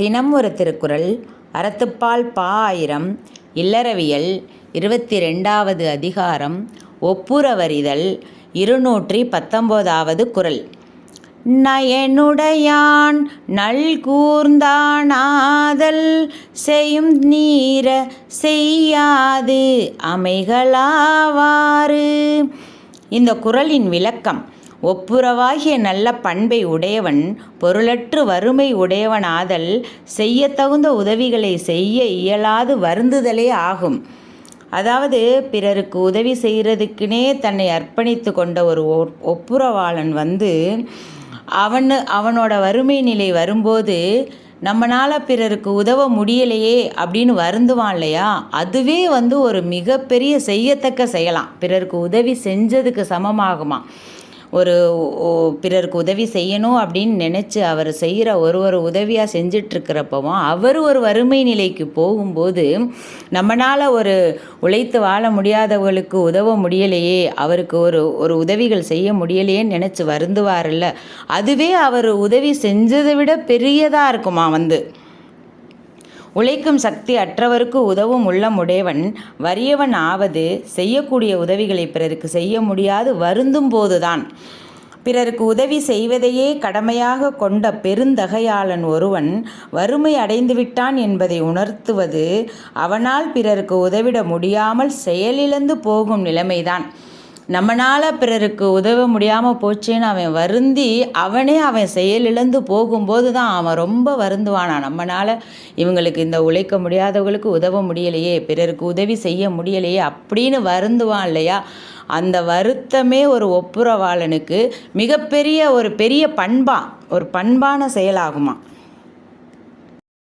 தினம் ஒரு திருக்குறள் அறத்துப்பால் பா ஆயிரம் இல்லறவியல் இருபத்தி ரெண்டாவது அதிகாரம் ஒப்புரவறிதல் இருநூற்றி பத்தொம்போதாவது குறள். நயனுடையான் நல்கூர்ந்தானாதல் செய்யும் நீர செய்யாது அமைகளாவாறு. இந்த குறளின் விளக்கம் ஒப்புரவாகிய நல்ல பண்பை உடையவன் பொருளற்று வறுமை உடையவனாதல் செய்யத்தகுந்த உதவிகளை செய்ய இயலாது வருந்துதலே ஆகும். அதாவது பிறருக்கு உதவி செய்கிறதுக்குனே தன்னை அர்ப்பணித்து கொண்ட ஒரு ஒப்புரவாளன் வந்து அவன் அவனோட வறுமை நிலை வரும்போது நம்மளால் பிறருக்கு உதவ முடியலையே அப்படின்னு வருந்துவான் இல்லையா? அதுவே வந்து ஒரு மிகப்பெரிய செய்யத்தக்க செய்யலாம் பிறருக்கு உதவி செஞ்சதுக்கு சமமாகுமா ஒரு பிறருக்கு உதவி செய்யணும் அப்படின்னு நினச்சி அவர் செய்கிற ஒரு ஒரு உதவியாக செஞ்சிட்ருக்கிறப்பவும் அவர் ஒரு வறுமை நிலைக்கு போகும்போது நம்மளால் ஒரு உழைத்து வாழ முடியாதவர்களுக்கு உதவ முடியலையே அவருக்கு ஒரு ஒரு உதவிகள் செய்ய முடியலையேன்னு நினச்சி வருந்துவார்ல அதுவே அவர் உதவி செஞ்சதை விட பெரியதாக இருக்குமா வந்து? உழைக்கும் சக்தி அற்றவருக்கு உதவும் உள்ளம் உடையவன் வறியவன் ஆவது செய்யக்கூடிய உதவிகளை பிறருக்கு செய்ய முடியாது வருந்தும் போதுதான். பிறருக்கு உதவி செய்வதையே கடமையாக கொண்ட பெருந்தகையாளன் ஒருவன் வறுமை அடைந்துவிட்டான் என்பதை உணர்த்துவது அவனால் பிறருக்கு உதவிட முடியாமல் செயலிழந்து போகும் நிலைமைதான். நம்மளால் பிறருக்கு உதவ முடியாமல் போச்சேன்னு அவன் வருந்தி அவனே அவன் செயலிழந்து போகும்போது தான் அவன் ரொம்ப வருந்துவானா. நம்மளால் இவங்களுக்கு இந்த உழைக்க முடியாதவங்களுக்கு உதவ முடியலையே பிறருக்கு உதவி செய்ய முடியலையே அப்படின்னு வருந்துவான் இல்லையா? அந்த வருத்தமே ஒரு ஒப்புரவாளனுக்கு மிகப்பெரிய ஒரு பெரிய பண்பா ஒரு பண்பான செயலாகுமா